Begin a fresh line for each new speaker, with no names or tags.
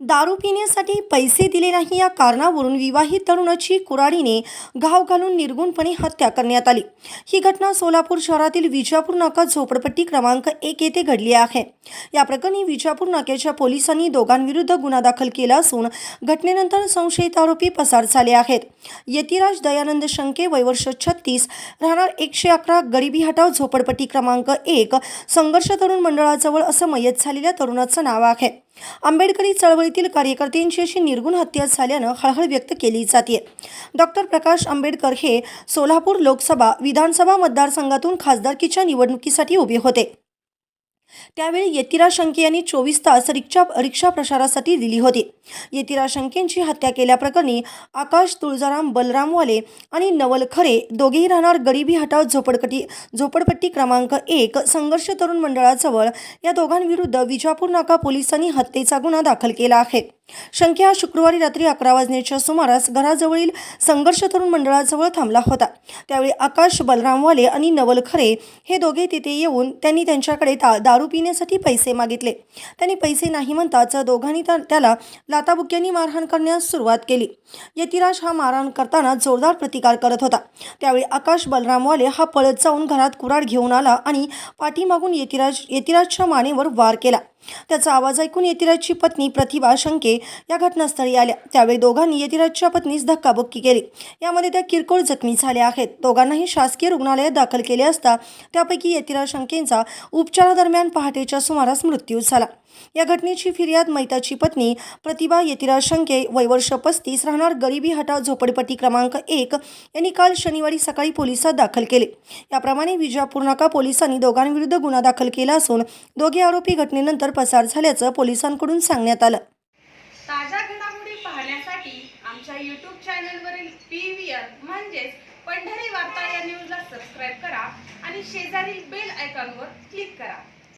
दारू पिण्यासाठी पैसे दिले नाही या कारणावरून विवाहित तरुणाची कुऱ्हाडीने घाव घालून निर्गुणपणे हत्या करण्यात आली. ही घटना सोलापूर शहरातील विजापूर नाका झोपडपट्टी क्रमांक एक येथे घडली आहे. या प्रकरणी विजापूर नाक्याच्या पोलिसांनी दोघांविरुद्ध गुन्हा दाखल केला असून घटनेनंतर संशयित आरोपी पसार झाले आहेत. यतिराज दयानंद शंके वयवर्ष छत्तीस राहणार एकशे अकरा गरिबी हटाव झोपडपट्टी क्रमांक एक संघर्ष तरुण मंडळाजवळ असं मयत झालेल्या तरुणाचं नाव आहे. आंबेडकरी चळवळीतील कार्यकर्त्यांची अशी निर्गुण हत्या झाल्यानं हळहळ व्यक्त केली जाते. डॉक्टर प्रकाश आंबेडकर हे सोलापूर लोकसभा विधानसभा मतदारसंघातून खासदारकीच्या निवडणुकीसाठी उभे होते. त्यावेळी यतिरा शंके यांनी चोवीस तास रिक्षा रिक्षा प्रसारासाठी दिली होती. येथील आशंकेंची हत्या केल्याप्रकरणी आकाश तुळजाराम बलरामवाले आणि नवल खरे दोघेही राहणार गरिबी हटाव झोपडपट्टी झोपडपट्टी क्रमांक एक संघर्ष तरुण मंडळाजवळ. या दोघांविरुद्ध विजापूर नाका पोलिसांनी हत्येचा गुन्हा दाखल केला आहे. शंके हा शुक्रवारी रात्री अकरा वाजण्याच्या सुमारास घराजवळील संघर्ष तरुण मंडळाजवळ थांबला होता. त्यावेळी आकाश बलरामवाले आणि नवल खरे हे दोघे तिथे येऊन त्यांनी त्यांच्याकडे दा दारू पिण्यासाठी पैसे मागितले. त्यांनी पैसे नाही म्हणताच दोघांनी त्याला दाताबुक्यांनी मारहाण करण्यास सुरुवात केली. यतिराज हा मारहाण करताना जोरदार प्रतिकार करत होता. त्यावेळी आकाश बलरामवाले हा पळत जाऊन घरात कुऱ्हाड घेऊन आला आणि पाठीमागून यतिराज यतिराजच्या मानेवर वार केला. त्याचा आवाज ऐकून यतिराजची पत्नी प्रतिभा शंके या घटनास्थळी आल्या. त्यावेळी दोघांनी यतिराजच्या पत्नीस धक्काबुक्की केली. यामध्ये त्या किरकोळ जखमी झाल्या आहेत. दोघांनाही शासकीय रुग्णालयात दाखल केले असता त्यापैकी यतिराज शंकेंचा उपचारादरम्यान पहाटेच्या सुमारास मृत्यू झाला. या घटनेची फिर्याद मैताची पत्नी प्रतिभा यतिराज शंके वयवर्ष पस्तीस राहणार गरिबी हटाव झोपडपट्टी क्रमांक एक यांनी काल शनिवारी सकाळी पोलिसात दाखल केले. याप्रमाणे विजापूर नाका पोलिसांनी दोघांविरुद्ध गुन्हा दाखल केला असून दोघे आरोपी घटनेनंतर पसार झाल्याचं पोलिसांकडून सांगण्यात आलं.
ताज्या घडामोडी पाहण्यासाठी आमच्या यूट्यूब चॅनलवरील पी व्ही आर म्हणजेच पंढरी वार्ता या न्यूजला सबस्क्राईब करा आणि शेजारील बेल आयकॉनवर क्लिक करा.